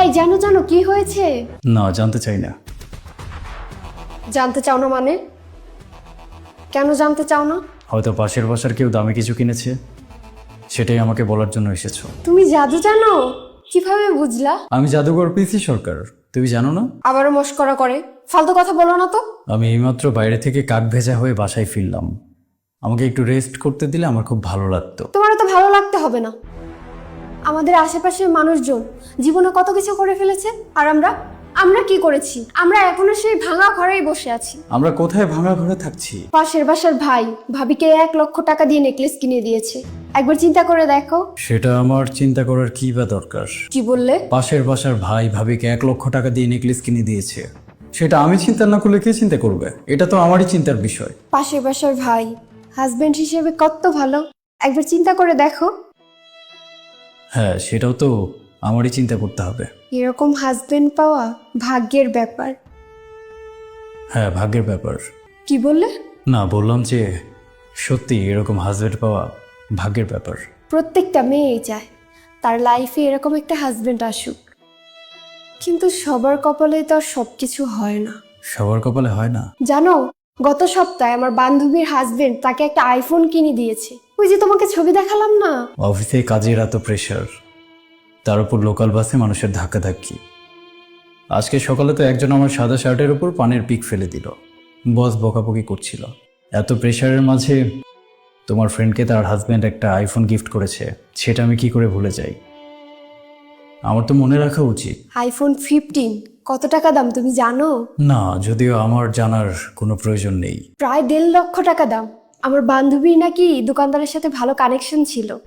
এই জানো জানো কি হয়েছে? না জানতে চাই না। জানতে চাও না মানে? কেন জানতে চাও না? হয়তো পাশের বাসার কেউ দামি কিছু কিনেছে সেটাই আমাকে বলার জন্য এসেছ। তুমি জাদু জানো? কীভাবে বুঝলা? আমি জাদুঘর পিসি সরকার তুমি জানো না? আবারও মস্করা করে। ফালতু কথা বলো না তো। আমি এইমাত্র বাইরে থেকে কাক ভেজা হয়ে বাসায় ফিরলাম। আমাকে একটু রেস্ট করতে দিলে আমার খুব ভালো লাগতো। তোমার তো ভালো লাগতে হবে না। আমাদের আশেপাশের মানুষজন জীবনে কত কিছু করে ফেলেছে? আর আমরা আমরা কি করেছি? আমরা এখনও সেই ভাঙা ঘরেই বসে আছি। আমরা কোথায় ভাঙা ঘরে থাকছি? পাশের বাসার ভাই ভাবিকে এক লক্ষ টাকা দিয়ে নেকলেস কিনে দিয়েছে। একবার চিন্তা করে দেখো। সেটা আমার চিন্তা করার কি বা দরকার? কি বললে? পাশের বাসার ভাই ভাবিকে এক লক্ষ টাকা দিয়ে নেকলেস কিনে দিয়েছে। সেটা আমি চিন্তা না করলে কে চিন্তা করবে? এটা তো আমারই চিন্তার বিষয়। পাশের বাসার ভাই হাজবেন্ড হিসেবে কত ভালো। একবার চিন্তা করে দেখো। হ্যাঁ সেটাও তো আমারই চিন্তা করতে হবে। এরকম হাজবেন্ড পাওয়া ভাগ্যের ব্যাপার। হ্যাঁ ভাগ্যের ব্যাপার। কি বললে? না বললাম যে সত্যি এরকম হাজবেন্ড পাওয়া ভাগ্যের ব্যাপার। প্রত্যেকটা মেয়েই চায় তার লাইফে এরকম একটা হাজবেন্ড আসুক। কিন্তু সবার কপালে তো আর সব কিছু হয় না। সবার কপালে হয় না। জানো গত সপ্তাহে আমার বান্ধবীর হাজবেন্ড তাকে একটা আইফোন কিনে দিয়েছে। ওই যে তোমাকে ছবি দেখালাম না? অফিসে কাজের এত প্রেশার তার উপর লোকাল বাসে মানুষের ধাক্কাধাক্কি। আজকে সকালে তো একজন আমার সাদা শার্টের উপর পানের পিক ফেলে দিল। বস বকাবকি করছিল। এত প্রেশারের মাঝে তোমার ফ্রেন্ডকে তার হাজব্যান্ড একটা আইফোন গিফট করেছে। সেটা আমি কি করে ভুলে যাই? আমার তো মনে রাখা উচিত। আইফোন ফিফটিন কত টাকা দাম তুমি জানো? না যদিও আমার জানার কোনো প্রয়োজন নেই। প্রায় দেড় লক্ষ টাকা দাম। আমার বান্ধবীর নাকি দোকানদারের সাথে ভালো কানেকশন ছিল।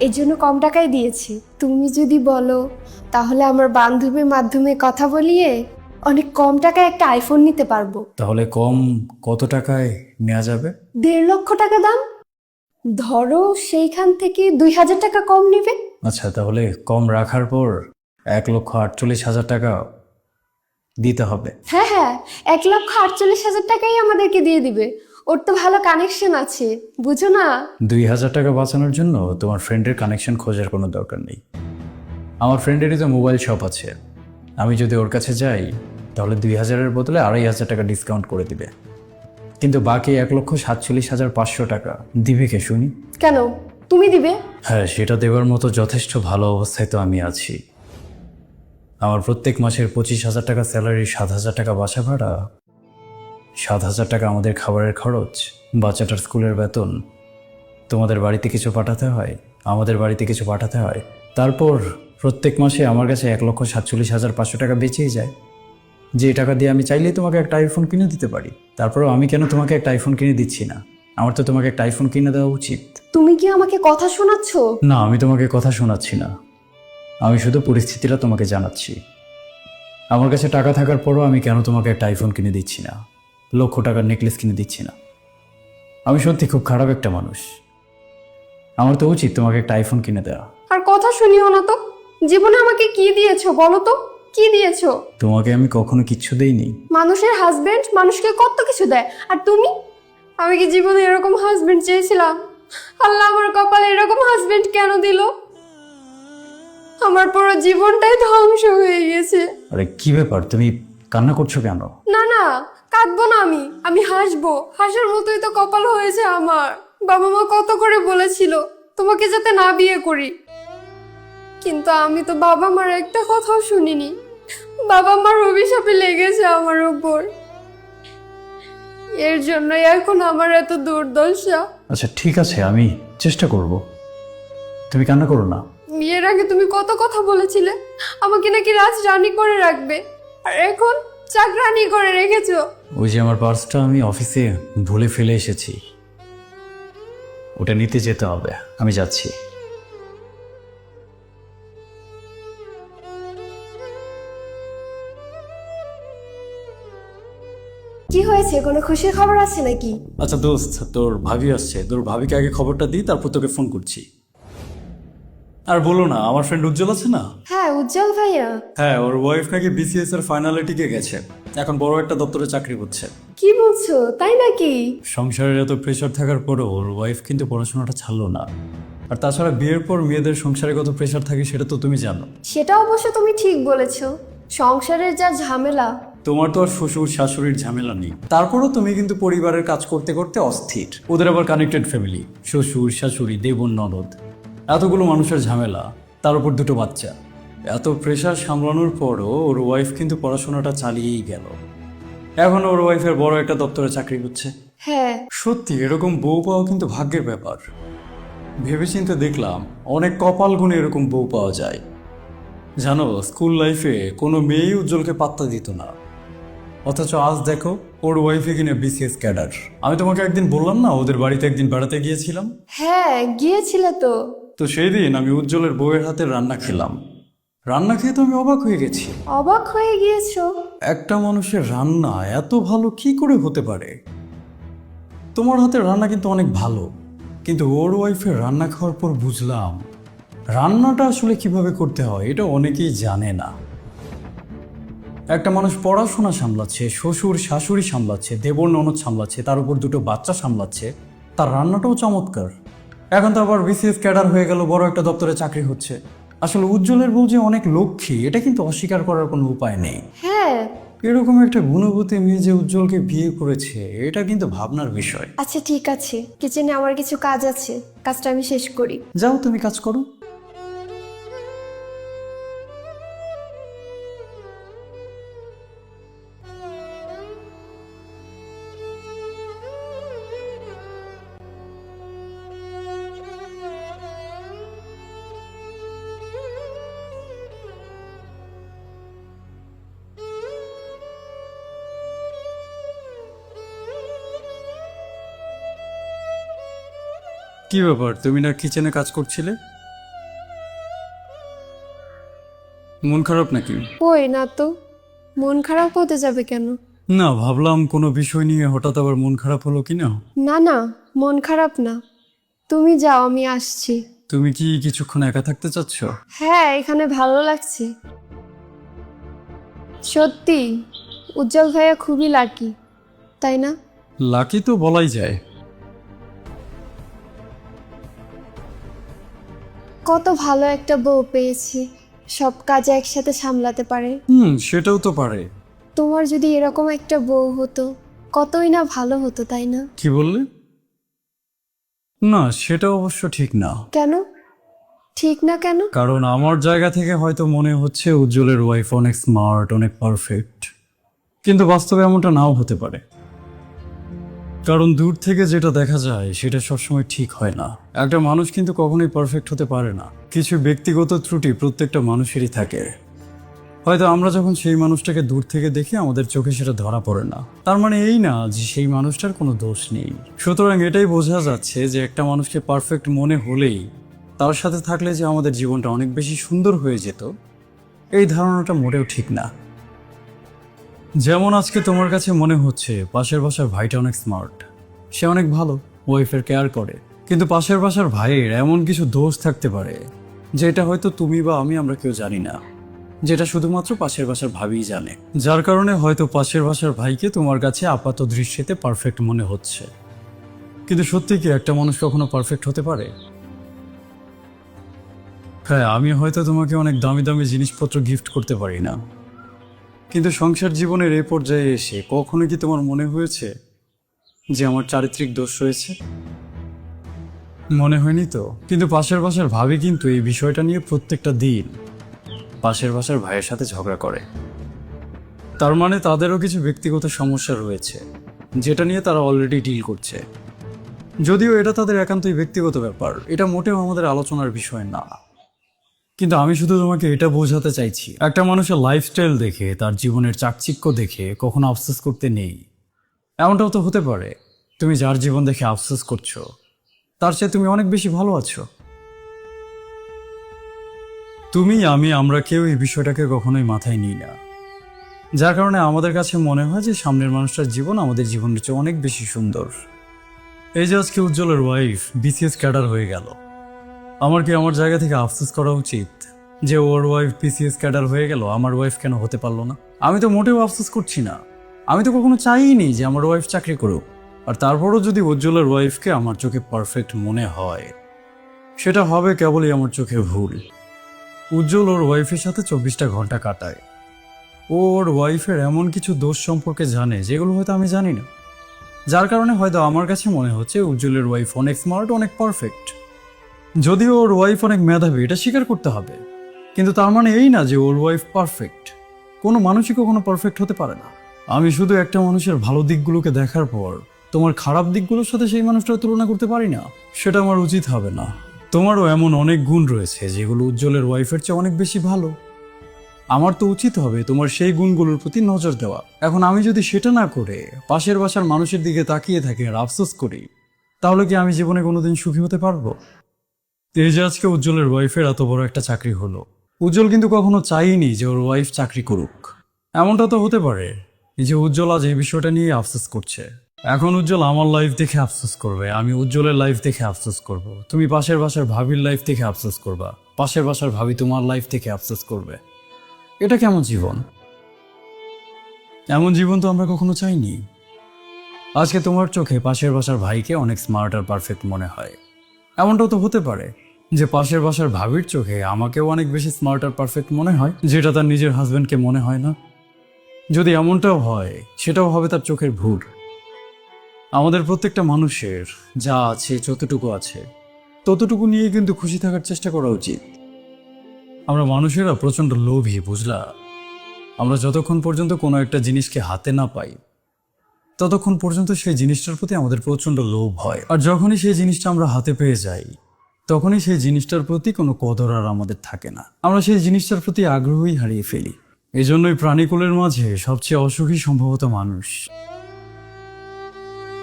এর জন্য কম টাকায় দিয়েছে। তুমি যদি বলো তাহলে আমার বান্ধবীর মাধ্যমে কথা বলিয়ে অনেক কম টাকায় একটা আইফোন নিতে পারব। তাহলে কম কত টাকায় নেওয়া যাবে? দেড় লক্ষ টাকা দাম? ধরো সেইখান থেকে দুই হাজার টাকা কম নেবে। আচ্ছা তাহলে কম রাখার পর এক লক্ষ আটচল্লিশ হাজার টাকা দিতে হবে। হ্যাঁ হ্যাঁ এক লক্ষ আটচল্লিশ হাজার টাকাই আমাদেরকে দিয়ে দিবে। ওর তো ভালো কানেকশন আছে বুঝো না? দুই হাজার টাকা বাঁচানোর জন্য তোমার ফ্রেন্ডের কানেকশন খোঁজার কোনো দরকার নেই। আমার ফ্রেন্ডেরই তো মোবাইল শপ আছে। আমি যদি ওর কাছে যাই তাহলে দুই হাজারের বদলে আড়াই হাজার টাকা ডিসকাউন্ট করে দিবে। কিন্তু বাকি এক লক্ষ সাতচল্লিশ হাজার পাঁচশো টাকা দিবে কে শুনি? কেন? তুমি দিবে? হ্যাঁ সেটা দেওয়ার মতো যথেষ্ট ভালো অবস্থায় তো আমি আছি। আমার প্রত্যেক মাসের পঁচিশ হাজার টাকা স্যালারি সাত হাজার টাকা বাসা ভাড়া সাত হাজার টাকা আমাদের খাবারের খরচ বাচ্চাটার স্কুলের বেতন তোমাদের বাড়িতে কিছু পাঠাতে হয় আমাদের বাড়িতে কিছু পাঠাতে হয় তারপর প্রত্যেক মাসে আমার কাছে এক লক্ষ সাতচল্লিশ হাজার পাঁচশো টাকা বেঁচেই যায়। যে টাকা দিয়ে আমি চাইলেই তোমাকে একটা আইফোন কিনে দিতে পারি তারপরেও আমি কেন তোমাকে একটা আইফোন কিনে দিচ্ছি না? আমার তো তোমাকে একটা আইফোন কিনে দেওয়া উচিত। তুমি কি আমাকে কথা শোনাচ্ছ? না আমি তোমাকে কথা শোনাচ্ছি না। আমি শুধু পরিস্থিতিটা তোমাকে জানাচ্ছি। আমার কাছে টাকা থাকার পরও আমি কেন তোমাকে একটা আইফোন কিনে দিচ্ছি না? লক্ষ টাকার নেকলেস কিনে দিচ্ছি না। আমি সত্যি খুব খারাপ একটা মানুষ। আমার তো উচিত তোমাকে একটা আইফোন কিনে দেওয়া আর কথা শুনিও না তো। জীবনে আমাকে কি দিয়েছ বলো তো? কি দিয়েছ? তোমাকে আমি কখনো কিচ্ছু দেইনি। মানুষের হাজবেন্ড মানুষকে কত কিছু দেয়। আর তুমি? আমি কি জীবনে এরকম হাজবেন্ড চেয়েছিলাম? আল্লাহ আমার কপালে এরকম হাজবেন্ড কেন দিল? আমার পুরো জীবনটাই ধ্বংস হয়ে গেছে। আরে কি ব্যাপার? তুমি কান্না করছ কেন? না না কাঁদবো না আমি। আমি হাসবো। হাসার মতোই তো কপাল হয়েছে আমার। বাবা মা কত করে বলেছিল তোমাকে যাতে না বিয়ে করি। কিন্তু আমি তো বাবা মার একটা কথাও শুনিনি। বাবা মার অভিশাপে লেগেছে আমার উপর। এর জন্যই এখন আমার এত দুর্দশা। আচ্ছা ঠিক আছে আমি চেষ্টা করব। তুমি কান্না করো না। বিয়ের আগে তুমি কত কথা বলেছিলে? আমাকে নাকি রাজ রানী করে রাখবে। আর এখন চাকরানি করে রেখেছো। ওই যে আমার পার্সটা আমি অফিসে ভুলে ফেলে এসেছি। ওটা নিতে যেতে হবে। আমি যাচ্ছি। কি হয়েছে? কোনো খুশির খবর আছে নাকি? আচ্ছা দোস্ত তোর ভাবি আসছে। তোর ভাবিকে আগে খবরটা দিই তারপর তোকে ফোন করছি। আর বলো না আমার ফ্রেন্ড উজ্জ্বল আছে না? হ্যাঁ উজ্জ্বল ভাইয়া। হ্যাঁ ওর ওয়াইফ নাকি বিসিএস এর ফাইনালে টিকে গেছে। এখন বড় একটা দপ্তরে চাকরি করছে। কি বলছো? তাই নাকি? সংসারের এত প্রেশার থাকার পরেও ওর ওয়াইফ কিন্তু পড়াশোনাটা ছাড়লো না। আর তাছাড়া বিয়ের পর মেয়েদের সংসারে কত প্রেশার থাকে সেটা তো তুমি জানো। সেটা অবশ্য তুমি ঠিক বলেছ। সংসারের যা ঝামেলা। তোমার তো আর শ্বশুর শাশুড়ির ঝামেলা নেই। তারপরও তুমি কিন্তু পরিবারের কাজ করতে করতে অস্থির। ওদের আবার কানেক্টেড ফ্যামিলি শ্বশুর শাশুড়ি দেবন ননদ। এতগুলো মানুষের ঝামেলা তার উপর দুটো বাচ্চা। এত প্রেশার সামলানোর পরও ওর ওয়াইফ কিন্তু পড়াশোনাটা চালিয়েই গেল। এখন ওর ওয়াইফের বড় একটা দপ্তরে চাকরি করছে হ্যাঁ। সত্যি এরকম বউ পাওয়া কিন্তু ভাগ্যের ব্যাপার। ভেবেচিন্তে দেখলাম অনেক কপাল গুণে এরকম বউ পাওয়া যায়। জানো স্কুল লাইফে কোনো মেয়েই উজ্জ্বলকে পাত্তা দিত না। অথচ আজ দেখো ওর ওয়াইফে কিনে বিসিএস ক্যাডার আমি তোমাকে একদিন বললাম না ওদের বাড়িতে একদিন বেড়াতে গিয়েছিলাম? হ্যাঁ গিয়েছিলে তো। তো সেই দিন আমি উজ্জ্বলের বউয়ের হাতে রান্না খেলাম। রান্না খেয়ে তো আমি অবাক হয়ে গেছি। অবাক হয়ে গিয়েছো? একটা মানুষের রান্না এত ভালো কি করে হতে পারে? তোমার হাতের রান্না কিন্তু অনেক ভালো কিন্তু ওর ওয়াইফের রান্না খাওয়ার পর বুঝলাম রান্নাটা আসলে কীভাবে করতে হয় এটা অনেকেই জানে না। একটা মানুষ পড়াশোনা সামলাচ্ছে শ্বশুর শাশুড়ি সামলাচ্ছে দেবর ননদ সামলাচ্ছে তার উপর দুটো বাচ্চা সামলাচ্ছে তার রান্নাটাও চমৎকার। এখন তো আবার বিসিএস ক্যাডার হয়ে গেল বড় একটা দপ্তরে চাকরি হচ্ছে। আসলে উজ্জ্বলের বউ যে অনেক লক্ষ্মী এটা কিন্তু অস্বীকার করার কোনো উপায় নেই। হ্যাঁ। এরকম একটা গুণবতী মেয়ে যে উজ্জ্বলকে বিয়ে করেছে এটা কিন্তু ভাবনার বিষয়। আচ্ছা ঠিক আছে। কিচেনে আমার কিছু কাজ আছে। কাজটা আমি শেষ করি। যাও তুমি কাজ করো। কি ব্যাপার? তুমি না কিচেনে কাজ করছিলে? মন খারাপ নাকি? ওই না তো। মন খারাপ হতে যাবে কেন? না ভাবলাম কোনো বিষয় নিয়ে হঠাৎ আবার মন খারাপ হলো কি না না না মন খারাপ না। তুমি যাও আমি আসছি। তুমি কি কিছুক্ষণ একা থাকতে চাচ্ছ? হ্যাঁ এখানে ভালো লাগছে। সত্যি উজ্জ্বল ভাইয়া খুবই লাকি তাই না? লাকি তো বলাই যায়। কত ভালো একটা বউ পেয়েছি। সব কাজ একসাথে সামলাতে পারে। হুম সেটাও তো পারে। তোমার যদি এরকম একটা বউ হতো কতই না ভালো হতো তাই না? কি বললে? না সেটা অবশ্য ঠিক না। কেন? ঠিক না কেন? কারণ আমার জায়গা থেকে হয়তো মনে হচ্ছে উজ্জ্বলের ওয়াইফ অনেক স্মার্ট অনেক পারফেক্ট কিন্তু বাস্তবে এমনটা নাও হতে পারে। কারণ দূর থেকে যেটা দেখা যায়, সেটা সবসময় ঠিক হয় না। একটা মানুষ কিন্তু কখনোই পারফেক্ট হতে পারে না। কিছু ব্যক্তিগত ত্রুটি প্রত্যেকটা মানুষেরই থাকে। হয়তো আমরা যখন সেই মানুষটাকে দূর থেকে দেখি, আমাদের চোখে সেটা ধরা পড়ে না। তার মানে এই না যে সেই মানুষটার কোনো দোষ নেই। সুতরাং এটাই বোঝা যাচ্ছে যে একটা মানুষকে পারফেক্ট মনে হলেই, তার সাথে থাকলে যে আমাদের জীবনটা অনেক বেশি সুন্দর হয়ে যেত, এই ধারণাটা মোটেও ঠিক না। যেমন আজকে তোমার কাছে মনে হচ্ছে, পাশের বাসার ভাইটা অনেক স্মার্ট সে অনেক ভালো ওয়াইফের কেয়ার করে। কিন্তু পাশের বাসার ভাইয়ের এমন কিছু দোষ থাকতে পারে, যেটা হয়তো তুমি বা আমি আমরা কেউ জানি না। যেটা শুধুমাত্র পাশের বাসার ভাবিই জানে। যার কারণে হয়তো পাশের বাসার ভাইকে তোমার কাছে আপাত দৃষ্টিতে পারফেক্ট মনে হচ্ছে। কিন্তু সত্যি কি একটা মানুষ কখনো পারফেক্ট হতে পারে? হ্যাঁ আমি হয়তো তোমাকে অনেক দামি দামি জিনিসপত্র গিফট করতে পারি না। কিন্তু সংসার জীবনের এই পর্যায়ে এসে কখনো কি তোমার মনে হয়েছে যে আমার চারিত্রিক দোষ রয়েছে? মনে হয়নি তো? কিন্তু পাশের বাসার ভাবি কিন্তু এই বিষয়টা নিয়ে প্রত্যেকটা দিন পাশের বাসার ভাইয়ের সাথে ঝগড়া করে। তার মানে তাদেরও কিছু ব্যক্তিগত সমস্যা রয়েছে, যেটা নিয়ে তারা অলরেডি ডিল করছে। যদিও এটা তাদের একান্তই ব্যক্তিগত ব্যাপার, এটা মোটেও আমাদের আলোচনার বিষয় না। কিন্তু আমি শুধু তোমাকে এটা বোঝাতে চাইছি, একটা মানুষের লাইফস্টাইল দেখে, তার জীবনের চাকচিক্য দেখে কখনো আফসোস করতে নেই। এমনটাও তো হতে পারে, তুমি যার জীবন দেখে আফসোস করছ, তার চেয়ে তুমি অনেক বেশি ভালো আছো। তুমি, আমি, আমরা কেউ এই বিষয়টাকে কখনোই মাথায় নিই না। যার কারণে আমাদের কাছে মনে হয় যে সামনের মানুষটার জীবন আমাদের জীবনের চেয়ে অনেক বেশি সুন্দর। এই যে আজকে উজ্জ্বলের ওয়াইফ বিসিএস ক্যাডার হয়ে গেল। আমার কি আমার জায়গা থেকে আফসোস করা উচিত যে ওর ওয়াইফ পিসিএস ক্যাডার হয়ে গেল? আমার ওয়াইফ কেন হতে পারল না? আমি তো মোটেও আফসোস করছি না। আমি তো কখনো চাইনি যে আমার ওয়াইফ চাকরি করুক। আর তারপরও যদি উজ্জ্বলের ওয়াইফকে আমার চোখে পারফেক্ট মনে হয়, সেটা হবে কেবলই আমার চোখে ভুল। উজ্জ্বল ওর ওয়াইফের সাথে চব্বিশটা ঘণ্টা কাটায়। ও ওর ওয়াইফের এমন কিছু দোষ সম্পর্কে জানে, যেগুলো হয়তো আমি জানি না। যার কারণে হয়তো আমার কাছে মনে হচ্ছে উজ্জ্বলের ওয়াইফ অনেক স্মার্ট অনেক পারফেক্ট যদিও ওর ওয়াইফ অনেক মেধাবী, এটা স্বীকার করতে হবে। কিন্তু তার মানে এই না যে ওর ওয়াইফ পারফেক্ট কোনো মানুষই কখনো পারফেক্ট হতে পারে না। আমি শুধু একটা মানুষের ভালো দিকগুলোকে দেখার পর, তোমার খারাপ দিকগুলোর সাথে সেই মানুষটার তুলনা করতে পারি না? সেটা আমার উচিত হবে না। তোমারও এমন অনেক গুণ রয়েছে যেগুলো উজ্জ্বলের ওয়াইফের চেয়ে অনেক বেশি ভালো। আমার তো উচিত হবে তোমার সেই গুণগুলোর প্রতি নজর দেওয়া। এখন আমি যদি সেটা না করে পাশের বাসার মানুষের দিকে তাকিয়ে থাকি আর আফসোস করি, তাহলে কি আমি জীবনে কোনোদিন সুখী হতে পারব? যে উজ্জ্বলের ওয়াইফের এত বড় একটা চাকরি হলো। উজ্জ্বল কিন্তু কখনো চাইনি যে ওর ওয়াইফ চাকরি করুক। এমনটা তো হতে পারে। এই যে উজ্জ্বল আজ এই বিষয়টা নিয়ে আফসোস করছে। এখন উজ্জ্বল আমার লাইফ দেখে আফসোস করবে, আমি উজ্জ্বলের লাইফ দেখে আফসোস করব। তুমি পাশের বাসার ভাবির লাইফ দেখে আফসোস করবা, পাশের বাসার ভাবি তোমার লাইফ দেখে আফসোস করবে। এটা কেমন জীবন? এমন জীবন তো আমরা কখনো চাইনি। আজকে তোমার চোখে পাশের বাসার ভাইকে অনেক স্মার্ট আর পারফেক্ট মনে হয়। এমনটাও তো হতে পারে যে পাশের বাসার ভাবির চোখে আমাকেও অনেক বেশি স্মার্ট আর পারফেক্ট মনে হয়, যেটা তার নিজের হাজবেন্ডকে মনে হয় না। যদি এমনটাও হয়, সেটাও হবে তার চোখের ভুল। আমাদের প্রত্যেকটা মানুষের যা আছে, যতটুকু আছে, ততটুকু নিয়ে কিন্তু খুশি থাকার চেষ্টা করা উচিত। আমরা মানুষেরা প্রচণ্ড লোভী, বুঝলা? আমরা যতক্ষণ পর্যন্ত কোনো একটা জিনিসকে হাতে না পাই ততক্ষণ পর্যন্ত সেই জিনিসটার প্রতি আমাদের প্রচণ্ড লোভ হয়। আর যখনই সেই জিনিসটা আমরা হাতে পেয়ে যাই, তখনই সেই জিনিসটার প্রতি কোনো কদর আর আমাদের থাকে না। আমরা সেই জিনিসটার প্রতি আগ্রহই হারিয়ে ফেলি। এই জন্যই প্রাণীকুলের মাঝে সবচেয়ে অসুখী সম্ভবত মানুষ।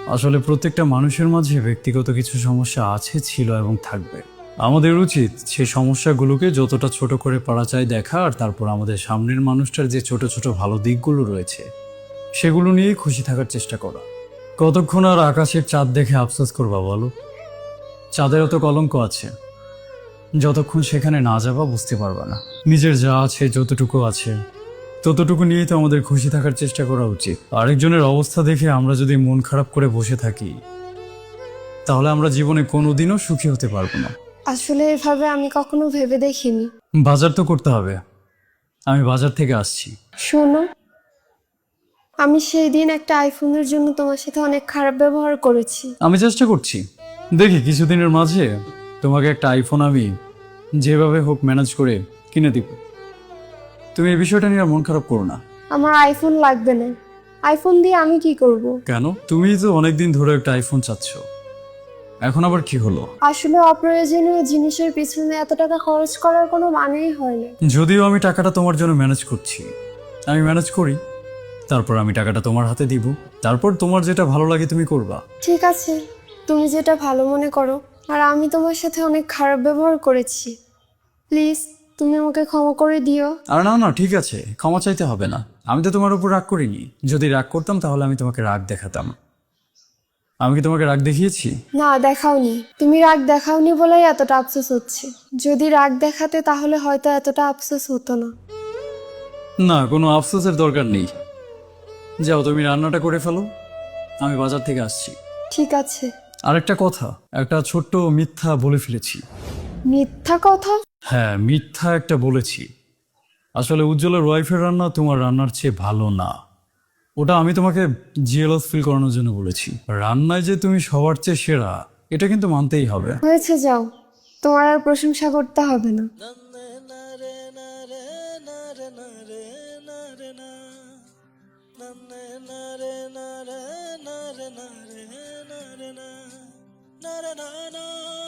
আসলে প্রত্যেকটা মানুষের মাঝে ব্যক্তিগত কিছু সমস্যা আছে, ছিল এবং থাকবে। আমাদের উচিত সেই সমস্যাগুলোকে যতটা ছোট করে পারা যায় দেখা আর তারপর আমাদের সামনের মানুষটার যে ছোট ছোট ভালো দিকগুলো রয়েছে সেগুলো নিয়েই খুশি থাকার চেষ্টা করা। কতক্ষণ আর আকাশের চাঁদ দেখে আফসোস করবা বলো? চাঁদেরও তো কলঙ্ক আছে। যতক্ষণ সেখানে না যাবা বুঝতে পারবা না। নিজের যা আছে যতটুকু আছে ততটুকু নিয়েই তো আমাদের খুশি থাকার চেষ্টা করা উচিত। আরেকজনের অবস্থা দেখে আমরা যদি মন খারাপ করে বসে থাকি তাহলে আমরা জীবনে কোনোদিনও সুখী হতে পারব না। আসলে এভাবে আমি কখনো ভেবে দেখিনি। বাজার তো করতে হবে। আমি বাজার থেকে আসছি। শোনো আমি সেই দিন একটা আইফোনের জন্য তোমার সাথে অনেক খারাপ ব্যবহার করেছি। আমি চেষ্টা করছি। দেখি কিছুদিনের মাঝে তোমাকে একটা আইফোন আমি যেভাবে হোক ম্যানেজ করে কিনে দিব। তুমি এই বিষয়টা নিয়ে আর মন খারাপ করো না। আমার আইফোন লাগবে না। আইফোন দিয়ে আমি কি করব। কেন? তুমি তো অনেকদিন ধরে একটা আইফোন চাচ্ছ। এখন আবার কি হলো? আসলে অপ্রয়োজনীয় জিনিসের পিছনে এত টাকা খরচ করার কোনো মানেই হয় না। যদিও আমি টাকাটা তোমার জন্য ম্যানেজ করছি। আমি ম্যানেজ করি। তারপর আমি টাকাটা তোমার হাতে দিব। তারপর তোমার যেটা ভালো লাগে তুমি করবা। ঠিক আছে তুমি যেটা ভালো মনে করো। আর আমি তোমার সাথে অনেক খারাপ ব্যবহার করেছি। প্লিজ তুমি আমাকে ক্ষমা করে দিও। আর না না ঠিক আছে ক্ষমা চাইতে হবে না। আমি তো তোমার উপর রাগ করিনি। যদি রাগ করতাম তাহলে আমি তোমাকে রাগ দেখাতাম। আমি কি তোমাকে রাগ দেখিয়েছি? না দেখাওনি। তুমি রাগ দেখাওনি বলেই এতটা আফসোস হচ্ছে। যদি রাগ দেখাতে তাহলে হয়তো এতটা আফসোস হতো না। না কোনো আফসোসের দরকার নেই। যাও তুমি রান্নাটা করে ফেলো। আমি বাজার থেকে আসছি। ঠিক আছে। আরেকটা কথা একটা ছোট্ট মিথ্যা বলে ফেলেছি। মিথ্যা কথা? হ্যাঁ মিথ্যা একটা বলেছি। আসলে উজ্জ্বলের ওয়াইফের রান্না তোমার রান্নার চেয়ে ভালো না। ওটা আমি তোমাকে জিএলএস ফিল করানোর জন্য বলেছি। রান্নায় যে তুমি সবার চেয়ে সেরা এটা কিন্তু মানতেই হবে। হয়েছে যাও। তোমার আর প্রশংসা করতে হবে না। Na na na